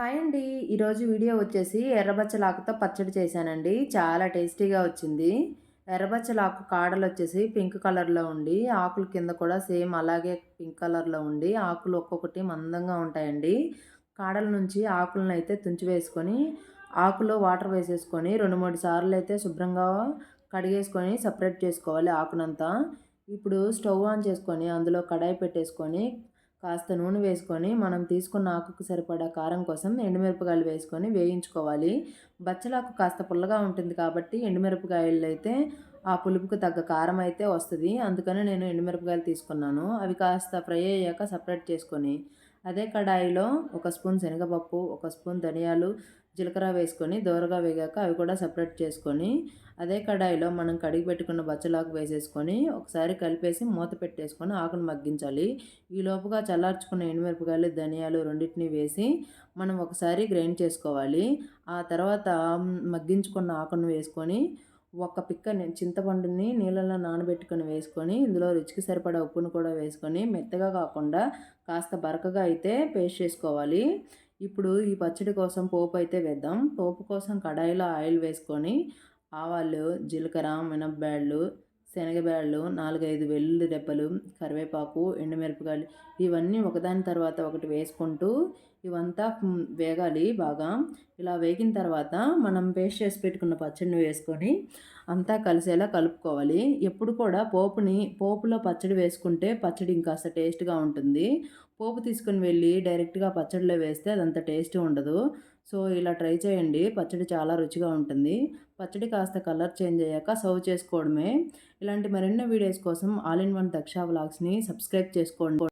Hi అండి. ఈరోజు video వచ్చేసి ఎర్రబచ్చలాకుతో పచ్చడి చేశానండి. చాలా టేస్టీగా వచ్చింది. ఎర్రబచ్చలాకు కాడలు వచ్చేసి పింక్ కలర్లో ఉండి ఆకుల కింద కూడా సేమ్ అలాగే పింక్ కలర్లో ఉండి ఆకులు ఒక్కొక్కటి మందంగా ఉంటాయండి. కాడల నుంచి ఆకులను అయితే తుంచి వేసుకొని ఆకులో వాటర్ వేసేసుకొని రెండు మూడు సార్లు అయితే శుభ్రంగా కడిగేసుకొని సపరేట్ చేసుకోవాలి ఆకునంతా. ఇప్పుడు స్టవ్ ఆన్ చేసుకొని అందులో కడాయి పెట్టేసుకొని కాస్త నూనె వేసుకొని మనం తీసుకున్న ఆకుకు సరిపడా కారం కోసం ఎండుమిరపకాయలు వేసుకొని వేయించుకోవాలి. బచ్చలాకు కాస్త పుల్లగా ఉంటుంది కాబట్టి ఎండుమిరపకాయలు అయితే ఆ పులుపుకు తగ్గ కారం అయితే వస్తుంది. అందుకని నేను ఎండుమిరపకాయలు తీసుకున్నాను. అవి కాస్త ఫ్రై అయ్యాక సపరేట్ చేసుకొని అదే కడాయిలో ఒక స్పూన్ శనగపప్పు ఒక స్పూన్ ధనియాలు జీలకర్ర వేసుకొని దోరగా వేగాక అవి కూడా సపరేట్ చేసుకొని అదే కడాయిలో మనం కడిగి పెట్టుకున్న బచ్చలాకు వేసేసుకొని ఒకసారి కలిపేసి మూత పెట్టేసుకొని ఆకును మగ్గించాలి. ఈ లోపుగా చల్లార్చుకున్న ఎండుమిరపకాయలు ధనియాలు రెండింటిని వేసి మనం ఒకసారి గ్రైండ్ చేసుకోవాలి. ఆ తర్వాత మగ్గించుకున్న ఆకును వేసుకొని ఒక పిక్క చింతపండుని నీళ్ళలో నానబెట్టుకొని వేసుకొని ఇందులో రుచికి సరిపడా ఉప్పును కూడా వేసుకొని మెత్తగా కాకుండా కాస్త బరకగా అయితే పేస్ట్ చేసుకోవాలి. ఇప్పుడు ఈ పచ్చడి కోసం పోపు అయితే వేద్దాం. పోపు కోసం కడాయిలో ఆయిల్ వేసుకొని ఆవాలు జీలకర్ర మినప్పాళ్ళు శనగబ్యాళ్ళు నాలుగైదు వెల్లుల్లి రెబ్బలు కరివేపాకు ఎండుమిరపకాయలు ఇవన్నీ ఒకదాని తర్వాత ఒకటి వేసుకుంటూ ఇవంతా వేగాలి బాగా. ఇలా వేగిన తర్వాత మనం పేస్ట్ చేసి పెట్టుకున్న పచ్చడిని వేసుకొని అంతా కలిసేలా కలుపుకోవాలి. ఎప్పుడు కూడా పోపుని పోపులో పచ్చడి వేసుకుంటే పచ్చడి ఇంకాస్త టేస్ట్గా ఉంటుంది. పోపు తీసుకుని వెళ్ళి డైరెక్ట్గా పచ్చడిలో వేస్తే అదంత టేస్ట్ ఉండదు. సో ఇలా ట్రై చేయండి. పచ్చడి చాలా రుచిగా ఉంటుంది. పచ్చడి కాస్త కలర్ చేంజ్ అయ్యాక సర్వ్ చేసుకోవడమే. ఇలాంటి మరెన్నో వీడియోస్ కోసం ఆల్ ఇన్ వన్ దక్షా వ్లాగ్స్ని సబ్స్క్రైబ్ చేసుకోండి.